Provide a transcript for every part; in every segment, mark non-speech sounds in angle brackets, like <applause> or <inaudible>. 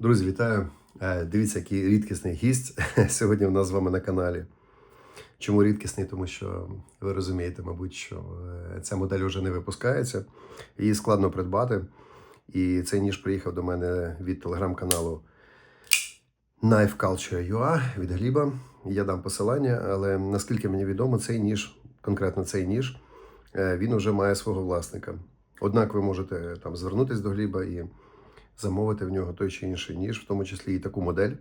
Друзі, вітаю! Е, Дивіться, який рідкісний гість <laughs> сьогодні в нас з вами на каналі. Чому рідкісний? Тому що ви розумієте, мабуть, що е, ця модель вже не випускається, її складно придбати. І цей ніж приїхав до мене від телеграм-каналу Knife Culture від Гліба. Я дам посилання, але наскільки мені відомо, цей ніж, конкретно цей ніж, е, він вже має свого власника. Однак ви можете там звернутися до Гліба і замовити в нього той чи інший ніж, в тому числі і таку модель.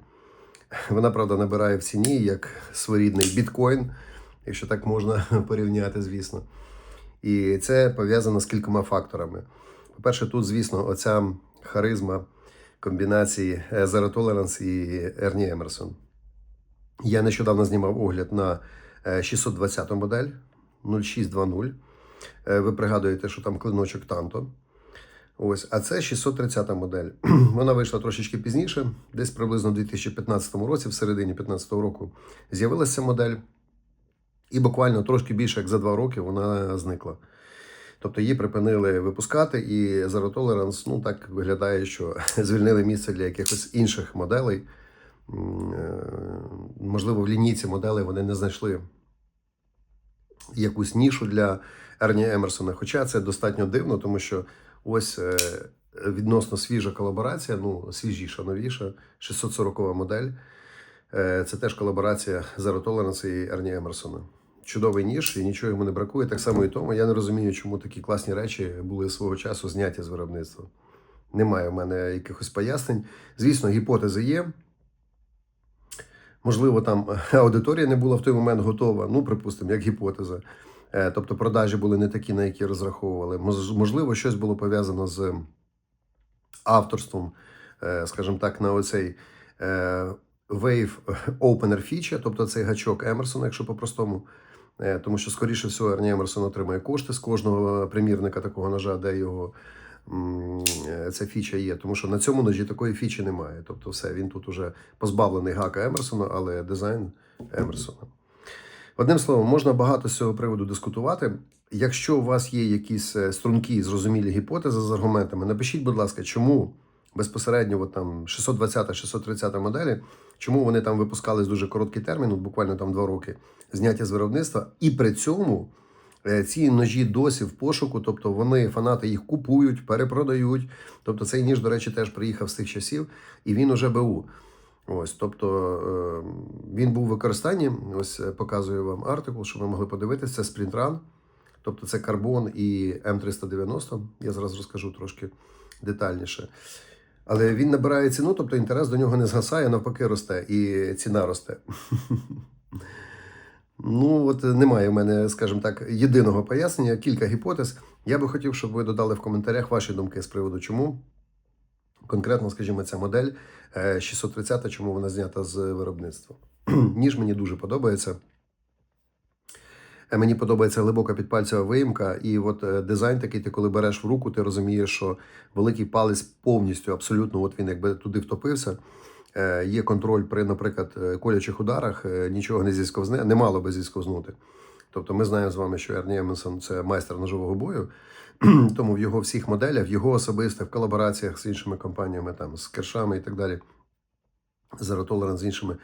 Вона, правда, набирає в ціні як своєрідний біткоін, якщо так можна <laughs> порівняти, звісно. І це пов'язано з кількома факторами. По-перше, тут, звісно, оця харизма комбінації е, Zero Tolerance і Ерні Емерсон. Я нещодавно знімав огляд на е, 620 модель 0620. Е, Ви пригадуєте, що там клиночок Танто. Ось, а це 630 модель. <clears throat> Вона вийшла трошечки пізніше, десь приблизно в 2015 році, в середині 2015 року, з'явилася модель, і буквально трошки більше як за два роки вона зникла. Тобто її припинили випускати, і Zero Tolerance, ну так виглядає, що <laughs> звільнили місце для якихось інших моделей. Е, Можливо, в лінійці моделей вони не знайшли якусь нішу для Ерні Емерсона. Хоча це достатньо дивно, тому що ось е, відносно свіжа колаборація, ну свіжіша, новіша, 640 модель. Е, Це теж колаборація Zero Tolerance і Ерні Емерсона. Чудовий ніж, і нічого йому не бракує. Так само і тому. Я не розумію, чому такі класні речі були свого часу зняті з виробництва. Немає в мене якихось пояснень. Звісно, гіпотези є. Можливо, там аудиторія не була в той момент готова, ну, припустимо, як гіпотеза. Е, Тобто продажі були не такі, на які розраховували. Можливо, щось було пов'язано з авторством, е, скажімо так, на оцей е, Wave Opener Feature, тобто цей гачок Емерсона, якщо по-простому. Тому що, скоріше всього, Ерні Емерсон отримає кошти з кожного примірника такого ножа, де його ця фіча є. Тому що на цьому ножі такої фічі немає. Тобто, все, він тут уже позбавлений гака Емерсона, але дизайн Емерсона. Одним словом, можна багато з цього приводу дискутувати. Якщо у вас є якісь е, стрункі зрозумілі гіпотези з аргументами, напишіть, будь ласка, чому безпосередньо от там 620-630 моделі, чому вони там випускались дуже короткий термін, буквально там два роки, зняття з виробництва, і при цьому е, ці ножі досі в пошуку, тобто вони фанати їх купують, перепродають. Тобто цей ніж, до речі, теж приїхав з тих часів, і він уже БУ. Ось, тобто е, він був в використанні. Ось е, показую вам артикул, щоб ви могли подивитися. Це спринтран, тобто це карбон і М390. Я зараз розкажу трошки детальніше. Але він набирає ціну, тобто інтерес до нього не згасає, навпаки, росте, і ціна росте. <laughs> Ну, от немає в мене, скажімо так, єдиного пояснення, кілька гіпотез. Я би хотів, щоб ви додали в коментарях ваші думки з приводу, чому конкретно, скажімо, ця модель е, 630, чому вона знята з виробництва. <clears throat> Ніж мені дуже подобається. Е, Мені подобається глибока підпальцева виїмка, і от е, дизайн такий, ти коли береш в руку, ти розумієш, що великий палець повністю, абсолютно, от він якби туди втопився. Е, Є контроль при, наприклад, е, колячих ударах, е, нічого не зісковзне, не мало би зісковзнути. Тобто ми знаємо з вами, що Ерні Емменсон – це майстер ножового бою, <clears throat> тому в його всіх моделях, в його особистих в колабораціях з іншими компаніями, там, з кершами і так далі, Zero Tolerance з іншими.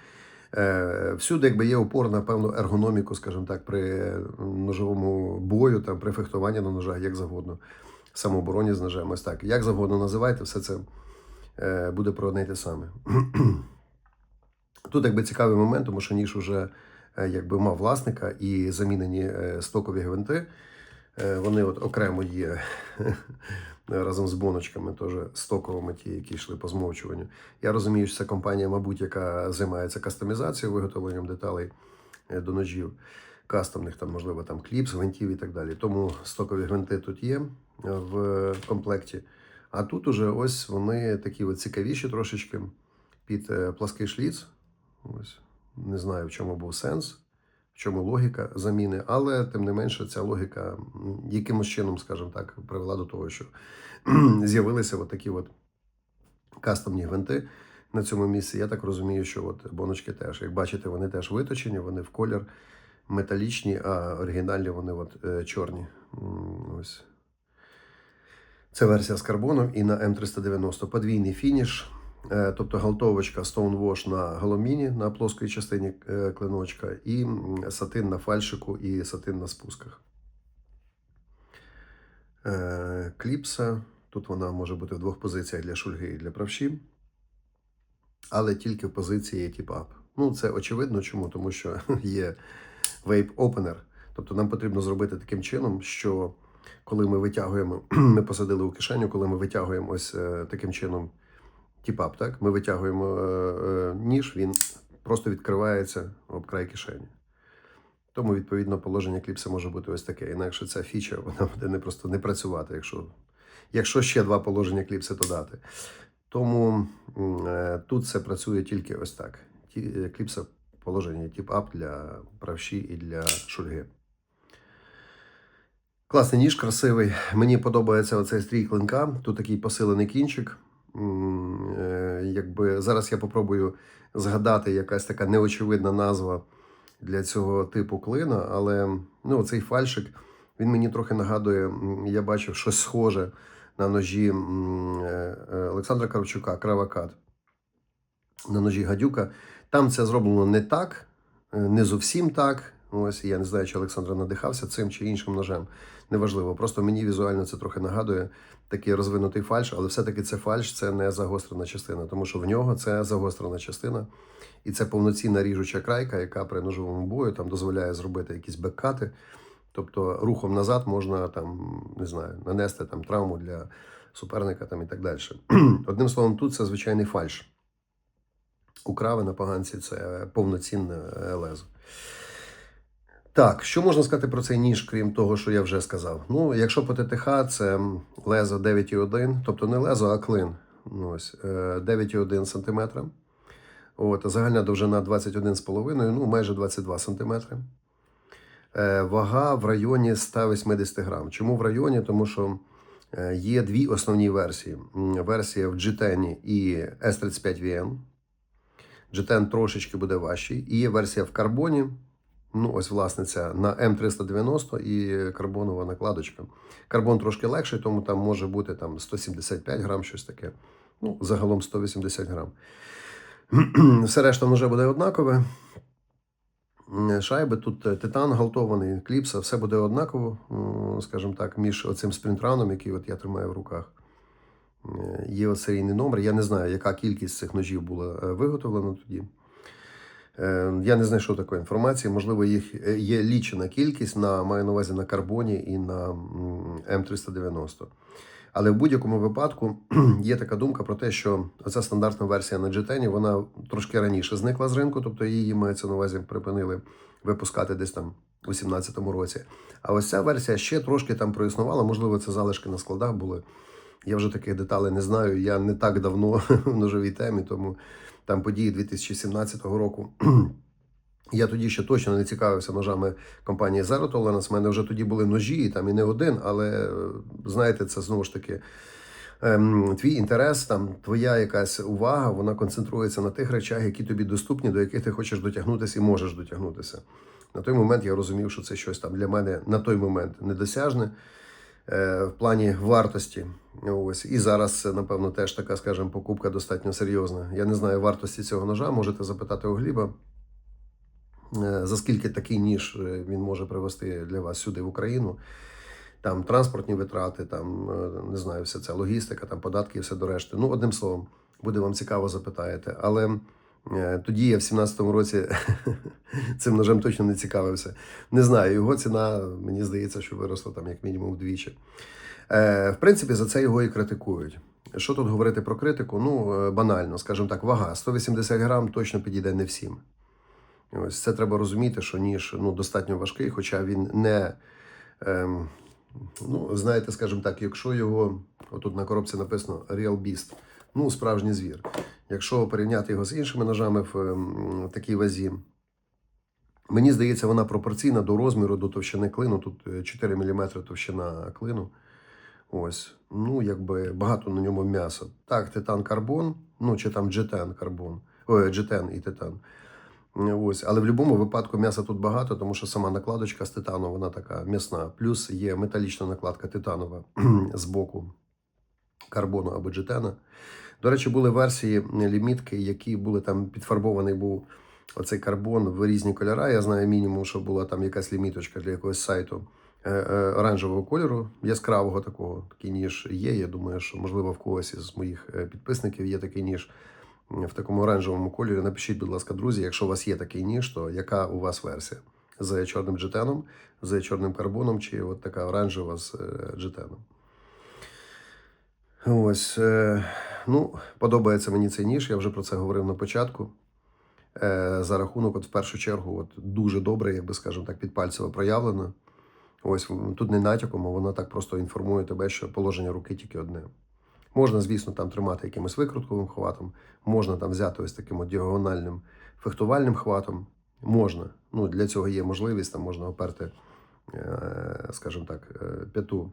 Е, Всюди, якби є упор на певну ергономіку, скажімо так, при ножовому бою, там, при фехтуванні на ножах, як завгодно, самообороні з ножем, ось так. Як завгодно називайте, все це е, буде про одне й те саме. <clears throat> Тут якби цікавий момент, тому що ніж уже е, якби мав власника і замінені е, стокові гвинти. Е, Вони от окремо є <laughs> разом з боночками, теж стоковими, ті, які йшли по змовчуванню. Я розумію, що це компанія, мабуть, яка займається кастомізацією, виготовленням деталей е, до ножів, кастомних, там, можливо, там кліпс, гвинтів і так далі. Тому стокові гвинти тут є е, в комплекті. А тут уже ось вони такі от цікавіші трошечки під плаский шліц. Ось. Не знаю, в чому був сенс, в чому логіка заміни, але тим не менше ця логіка якимось чином, скажімо так, привела до того, що <clears throat> з'явилися от такі от кастомні гвинти на цьому місці. Я так розумію, що от боночки теж. Як бачите, вони теж виточені, вони в колір металічні, а оригінальні вони от, е, чорні. Ось. Це версія з карбоном і на М390 подвійний фініш. Е, Тобто галтовочка Stonewash на галоміні на плоскої частині е, клиночка, і сатин на фальшику і сатин на спусках. Е, Кліпса. Тут вона може бути в двох позиціях для шульги і для правші, але тільки в позиції up. Ну, це очевидно. Чому? Тому що <laughs> є Opener. Тобто нам потрібно зробити таким чином, що коли ми витягуємо, <clears throat> ми посадили у кишеню, коли ми витягуємо ось таким чином тіпап, так? Ми витягуємо е, е, ніж, він просто відкривається об край кишені. Тому, відповідно, положення кліпса може бути ось таке. Інакше ця фіча вона буде не просто не працювати, якщо, якщо ще два положення кліпси додати. Тому е, тут це працює тільки ось так. Кліпса положення тіп-ап для правші і для шульги. Класний ніж, красивий. Мені подобається оцей стрій клинка. Тут такий посилений кінчик. Е, Якби зараз я попробую згадати якась така неочевидна назва для цього типу клина, але ну, цей фальшик він мені трохи нагадує, я бачив щось схоже на ножі е, е, Олександра Кравчука, Кравакат. На ножі гадюка. Там це зроблено не так, не зовсім так. Ось я не знаю, чи Олександр надихався цим чи іншим ножем. Неважливо. Просто мені візуально це трохи нагадує такий розвинутий фальш, але все-таки це фальш, це не загострена частина, тому що в нього це загострена частина, і це повноцінна ріжуча крайка, яка при ножовому бою там дозволяє зробити якісь беккати. Тобто рухом назад можна там, не знаю, нанести там травму для суперника там і так далі. <clears throat> Одним словом, тут це звичайний фальш. У крави на поганці це повноцінне лезо. Так, що можна сказати про цей ніж, крім того, що я вже сказав? Ну, якщо по ТТХ, це лезо 9,1, тобто не лезо, а клин. Ну, ось, е, 9,1 см. От, загальна довжина 21,5, ну майже 22 см. Е, Вага в районі 180 грам. Чому в районі? Тому що е, є дві основні версії: версія в G10 і S35VN. G10 трошечки буде важчий. І є версія в карбоні. Ну, ось власниця на М390 і карбонова накладочка. Карбон трошки легший, тому там може бути там 175 грам, щось таке. Ну, загалом 180 грам. <clears throat> Все решта вже буде однакове. Шайби тут е, титан галтований, кліпса, все буде однаково, скажімо так, між оцим спринтраном, який от я тримаю в руках. Е, Є серійний номер. Я не знаю, яка кількість цих ножів була е, виготовлена тоді. Е, Я не знайшов такої інформації. Можливо, їх е, є лічена кількість на маю на увазі на карбоні і на м, М390. Але в будь-якому випадку <clears throat> є така думка про те, що оця стандартна версія на G10, вона трошки раніше зникла з ринку, тобто її мається на увазі припинили випускати десь там у 2017 році. А ось ця версія ще трошки там проіснувала. Можливо, це залишки на складах були. Я вже таких деталей не знаю. Я не так давно <laughs> в ножовій темі, тому там події 2017 року. <clears throat> Я тоді ще точно не цікавився ножами компанії Zero Tolerance. У мене вже тоді були ножі, і там і не один, але е, знаєте, це знову ж таки ем, твій інтерес, там твоя якась увага, вона концентрується на тих речах, які тобі доступні, до яких ти хочеш дотягнутися і можеш дотягнутися. На той момент я розумів, що це щось там для мене на той момент недосяжне в плані вартості. Ось і зараз це, напевно, теж така, скажімо, покупка достатньо серйозна. Я не знаю вартості цього ножа. Можете запитати у Гліба. Е, За скільки такий ніж е, він може привезти для вас сюди в Україну? Там транспортні витрати, там е, не знаю, вся ця логістика, там податки і все до решти. Ну, одним словом, буде вам цікаво, запитаєте. Але е, тоді я в 17-му році <laughs> цим ножем точно не цікавився. Не знаю, його ціна, мені здається, що виросла там як мінімум вдвічі. Е, В принципі, за це його і критикують. Що тут говорити про критику? Ну, е, банально, скажімо так, вага 180 грам точно підійде не всім. Ось це треба розуміти, що ніж ну, достатньо важкий, хоча він не. Ем, ну, знаєте, скажімо так, якщо його, отут на коробці написано Real Beast, ну, справжній звір. Якщо порівняти його з іншими ножами в ем, такій вазі, мені здається, вона пропорційна до розміру, до товщини клину. Тут е, 4 мм товщина клину. Ось, ну, якби багато на ньому м'яса. Так, титан карбон, ну чи там G10 карбон, ой, G10 і титан. Ось, але в будь-якому випадку м'яса тут багато, тому що сама накладочка з титану, вона така м'ясна. Плюс є металічна накладка титанова <clears throat> з боку карбону або джетена. До речі, були версії лімітки, які були там підфарбований був оцей карбон в різні кольори. Я знаю мінімум, що була там якась ліміточка для якогось сайту е, е, оранжевого кольору, яскравого такого. Такий ніж є. Я думаю, що можливо в когось із моїх е, підписників є такий ніж в такому оранжевому кольорі. Напишіть, будь ласка, друзі, якщо у вас є такий ніж, то яка у вас версія? З чорним джетеном, з чорним карбоном, чи от така оранжева з е, джетеном. Ось, е, ну, подобається мені цей ніж, я вже про це говорив на початку. Е, за рахунок, от в першу чергу, от дуже добре, як би скажемо так, підпальцево проявлено. Ось тут не натяком, а вона так просто інформує тебе, що положення руки тільки одне. Можна, звісно, там тримати якимось викрутковим хватом, можна там взяти ось таким от діагональним фехтувальним хватом. Можна. Ну, для цього є можливість, там можна оперти, е, скажімо так, п'яту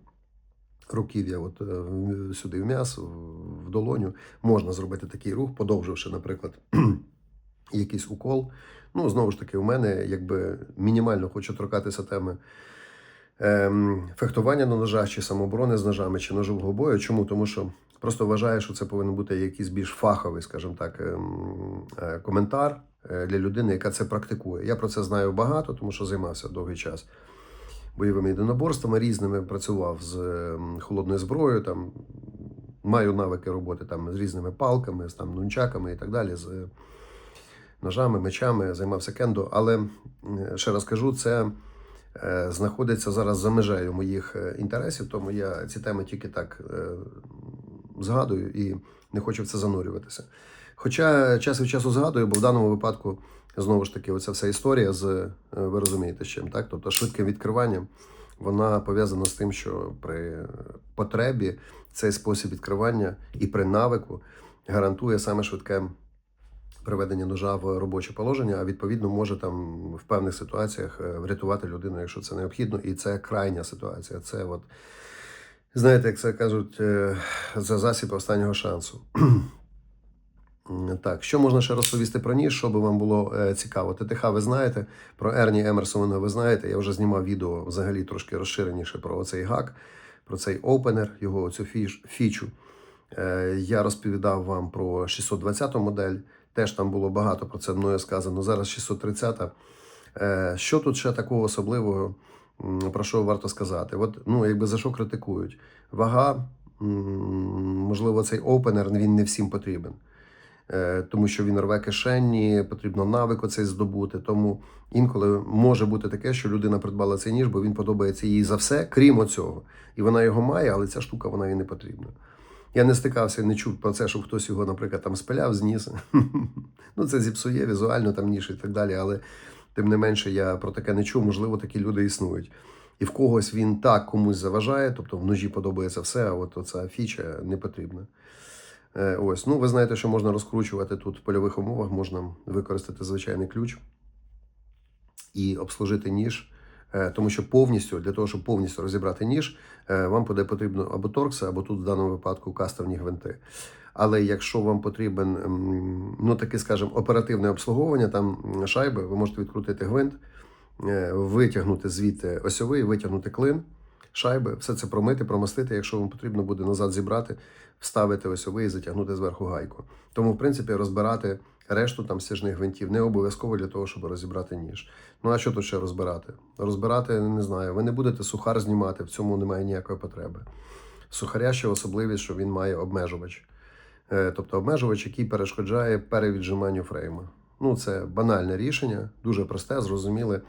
руків'я от, е, сюди в м'яс, в- долоню. Можна зробити такий рух, подовживши, наприклад, <clears throat> якийсь укол. Ну, знову ж таки, у мене якби мінімально хочу торкатися теми ем, фехтування на ножах, чи самооборони з ножами, чи ножового бою. Чому? Тому що просто вважаю, що це повинен бути якийсь більш фаховий, скажімо так, ем, е, коментар е, для людини, яка це практикує. Я про це знаю багато, тому що займався довгий час бойовими єдиноборствами різними, працював з ем, холодною зброєю, там маю навики роботи там з різними палками, з там нунчаками і так далі. З ножами, мечами, займався кендо. Але ще раз кажу, це е, знаходиться зараз за межею моїх е, інтересів, тому я ці теми тільки так е, згадую і не хочу в це занурюватися. Хоча час від часу згадую, бо в даному випадку знову ж таки, оця вся історія з е, ви розумієте з чим, так? Тобто швидким відкриванням, вона пов'язана з тим, що при потребі цей спосіб відкривання і при навику гарантує саме швидке приведення ножа в робоче положення, а відповідно може там в певних ситуаціях е, врятувати людину, якщо це необхідно, і це крайня ситуація. Це от знаєте, як це кажуть, е, за засіб останнього шансу. Так, що можна ще розповісти про ніж, щоб вам було е, цікаво? ТТХ ви знаєте, про Ерні Емерсона ви знаєте. Я вже знімав відео взагалі трошки розширеніше про цей гак, про цей опенер, його цю фічу. Е, я розповідав вам про 620 модель. Теж там було багато про це мною сказано. Зараз 630. Е, що тут ще такого особливого, про що варто сказати? От, ну, якби за що критикують? Вага, можливо, цей опенер він не всім потрібен. Е, Тому що він рве кишені, потрібно навик оцей здобути. Тому інколи може бути таке, що людина придбала цей ніж, бо він подобається їй за все, крім оцього. І вона його має, але ця штука вона їй не потрібна. Я не стикався, не чув про це, щоб хтось його, наприклад, там спиляв, зніс. <laughs> ну, це зіпсує візуально там ніж і так далі. Але тим не менше, я про таке не чув. Можливо, такі люди існують. І в когось він так комусь заважає, тобто в ножі подобається все, а от оця фіча не потрібна. Е, Ось, ну ви знаєте, що можна розкручувати тут в польових умовах, можна використати звичайний ключ і обслужити ніж. Е, Тому що повністю, для того, щоб повністю розібрати ніж, е, вам буде потрібно або торкса, або тут в даному випадку кастовні гвинти. Але якщо вам потрібен, ну таке, скажімо, оперативне обслуговування, там шайби, ви можете відкрутити гвинт, витягнути звідти осьовий, витягнути клин, шайби, все це промити, промастити. Якщо вам потрібно буде назад зібрати, вставити осьовий і затягнути зверху гайку. Тому, в принципі, розбирати решту там стяжних гвинтів не обов'язково для того, щоб розібрати ніж. Ну а що тут ще розбирати? Розбирати не знаю. Ви не будете сухар знімати, в цьому немає ніякої потреби. Сухаря ще особливість, що він має обмежувач. Е, Тобто обмежувач, який перешкоджає перевіджиманню фрейма. Ну, це банальне рішення, дуже просте, зрозуміле.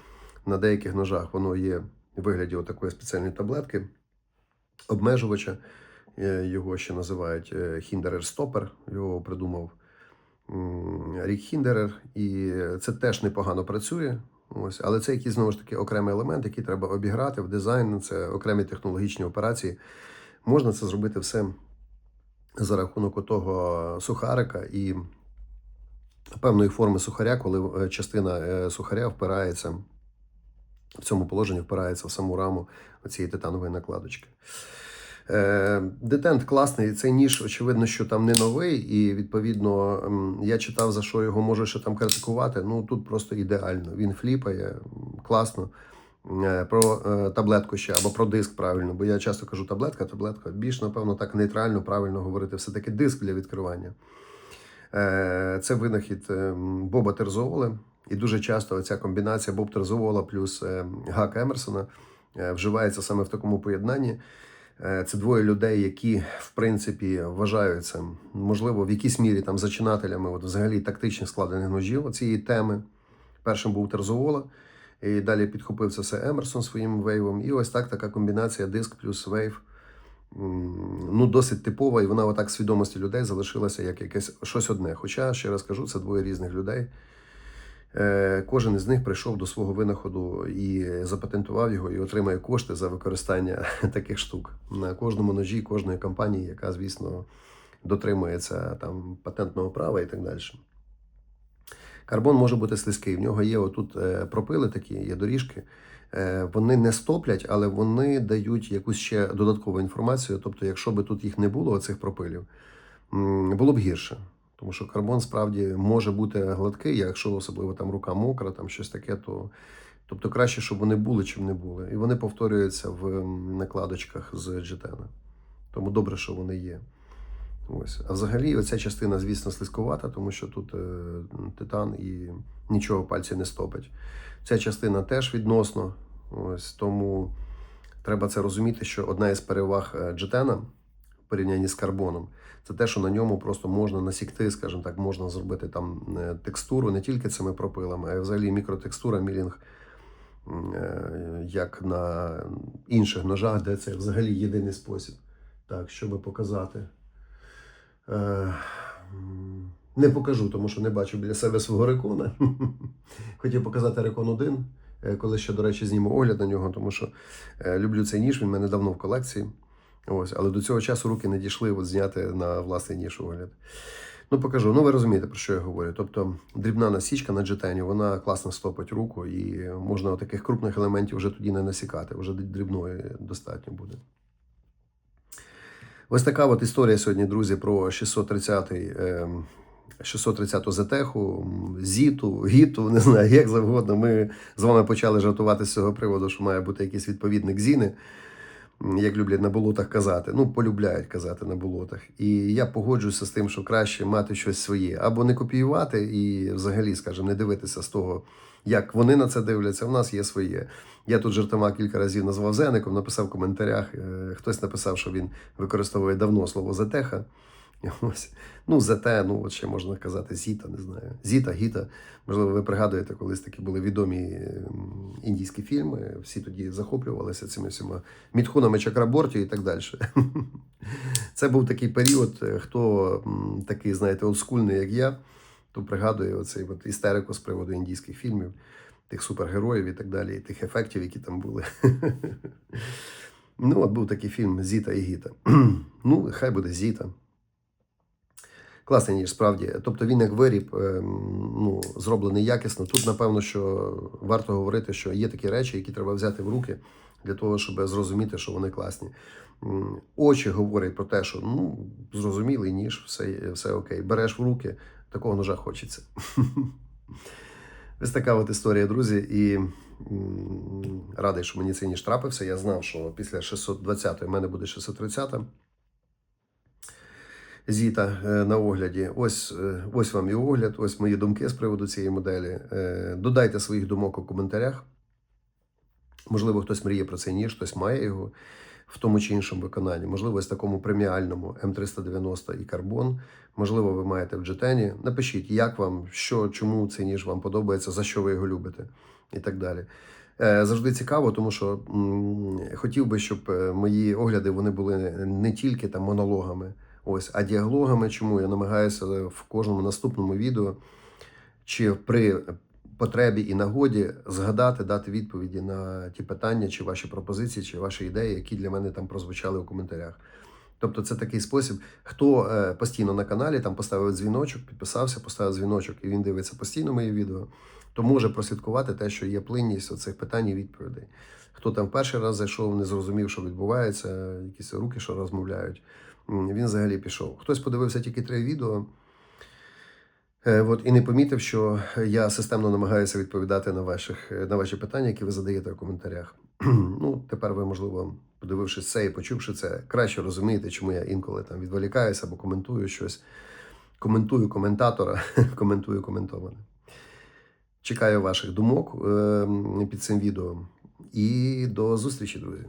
На деяких ножах воно є вигляді такої спеціальної таблетки. Обмежувача. Е, Його ще називають Хіндерер Стопер. Його придумав Рік Хіндерер. І це теж непогано працює. Ось, але це якийсь знову ж таки окремий елемент, який треба обіграти в дизайн. Це окремі технологічні операції. Можна це зробити все за рахунок того сухарика і певної форми сухаря, коли е, частина е, сухаря впирається в цьому положенні, впирається в саму раму цієї титанової накладочки. Е, Детент класний, цей ніж, очевидно, що там не новий, і відповідно я читав, за що його можу ще там критикувати. Ну тут просто ідеально. Він фліпає, класно. е, про е, таблетку ще або про диск правильно, бо я часто кажу таблетка, таблетка. Більш, напевно, так нейтрально, правильно говорити, все-таки диск для відкривання. Це винахід е, Боба Терзоула. І дуже часто ця комбінація Боб Терзоула плюс е, Гак Емерсона е, вживається саме в такому поєднанні. Е, Це двоє людей, які в принципі вважаються, можливо, в якійсь мірі там зачинателями, от взагалі тактичних складених ножів цієї теми. Першим був Терзовола, і далі підхопив це все Емерсон своїм вейвом. І ось так така комбінація диск плюс вейв. Ну, досить типова, і вона отак в свідомості людей залишилася як якесь щось одне. Хоча, ще раз кажу, це двоє різних людей. Е, Кожен із них прийшов до свого винаходу і запатентував його, і отримає кошти за використання <laughs> таких штук на кожному ножі кожної компанії, яка, звісно, дотримується там патентного права і так далі. Карбон може бути слизький. В нього є отут е, пропили такі, є доріжки. Е, Вони не стоплять, але вони дають якусь ще додаткову інформацію. Тобто, якщо би тут їх не було, оцих пропилів, було б гірше. Тому що карбон справді може бути гладкий, якщо особливо там рука мокра, там щось таке, то тобто краще, щоб вони були, чим не були. І вони повторюються в накладочках з джетена. Тому добре, що вони є. Ось. А взагалі, оця частина, звісно, слизькувата, тому що тут е, титан і нічого пальці не стопить. Ця частина теж відносно. Ось, тому треба це розуміти, що одна із переваг е, джетена порівнянні з карбоном, це те, що на ньому просто можна насікти, скажімо так, можна зробити там е, текстуру не тільки цими пропилами, а взагалі мікротекстура, мілінг, е, як на інших ножах, де це взагалі єдиний спосіб. Так, щоб показати. Е, Не покажу, тому що не бачу біля себе свого рекона. <laughs> Хотів показати рекон 1, е, коли ще, до речі, зніму огляд на нього, тому що люблю цей ніж, він в мене давно в колекції. Ось, але до цього часу руки не дійшли от, зняти на власний ніж огляд. Ну, покажу. Ну, ви розумієте, про що я говорю. Тобто, дрібна насічка на джетені, вона класно стопить руку, і можна таких крупних елементів вже тоді не насікати, вже дрібної достатньо буде. Ось така от історія сьогодні, друзі, про 630-й. ем, 630-ту зетеху, зіту, гіту, не знаю, як завгодно. Ми з вами почали жартувати з цього приводу, що має бути якийсь відповідник зіни, як люблять на болотах казати. Ну, полюбляють казати на болотах. І я погоджуюся з тим, що краще мати щось своє, або не копіювати і взагалі, скажімо, не дивитися з того, як вони на це дивляться. У нас є своє. Я тут жартома кілька разів назвав Зеником, написав в коментарях. е, Хтось написав, що він використовує давно слово зетеха. <laughs> Ось. Ну, ЗТ, ну от ще можна казати, Зіта, не знаю. Зіта, Гіта. Можливо, ви пригадуєте, колись такі були відомі індійські фільми. Всі тоді захоплювалися цими всіма мітхунами Чакраборті і так далі. <laughs> Це був такий період, е, хто такий, знаєте, олдскульний, як я, то пригадує оцей от істерику з приводу індійських фільмів, тих супергероїв і так далі, і тих ефектів, які там були. <laughs> Ну, от був такий фільм Зіта і Гіта. <clears throat> Ну, хай буде Зіта. Класний ніж, справді. Тобто він як виріб ем, ну, зроблений якісно. Тут, напевно, що варто говорити, що є такі речі, які треба взяти в руки для того, щоб зрозуміти, що вони класні. Очі говорять про те, що ну, зрозумілий ніж, все, все окей. Береш в руки, такого ножа хочеться. Ось така от історія, друзі. І радий, що мені цей ніж трапився. Я знав, що після 620-ї в мене буде 630-та. Зіта е, на огляді. Ось, е, ось вам і огляд, ось мої думки з приводу цієї моделі. Е, Додайте своїх думок у коментарях. Можливо, хтось мріє про цей ніж, хтось має його в тому чи іншому виконанні. Можливо, ось такому преміальному М390 і карбон. Можливо, ви маєте в джетені. Напишіть, як вам, що, чому цей ніж вам подобається, за що ви його любите і так далі. Завжди цікаво, тому що хотів би, щоб мої огляди вони були не тільки там монологами, ось, а діалогами. Чому я намагаюся в кожному наступному відео чи при потребі і нагоді згадати, дати відповіді на ті питання, чи ваші пропозиції, чи ваші ідеї, які для мене там прозвучали у коментарях. Тобто це такий спосіб, хто е, постійно на каналі там поставив дзвіночок, підписався, поставив дзвіночок, і він дивиться постійно мої відео, то може прослідкувати те, що є плинність оцих питань і відповідей. Хто там перший раз зайшов, не зрозумів, що відбувається, якісь руки, що розмовляють, він взагалі пішов. Хтось подивився тільки три відео. Е, От і не помітив, що я системно намагаюся відповідати на ваших на ваші питання, які ви задаєте в коментарях. <clears throat> Ну, тепер ви, можливо, подивившись це і почувши це, краще розумієте, чому я інколи там відволікаюся або коментую щось. Коментую коментатора, <laughs> коментую коментоване. Чекаю ваших думок е, під цим відео. І до зустрічі, друзі.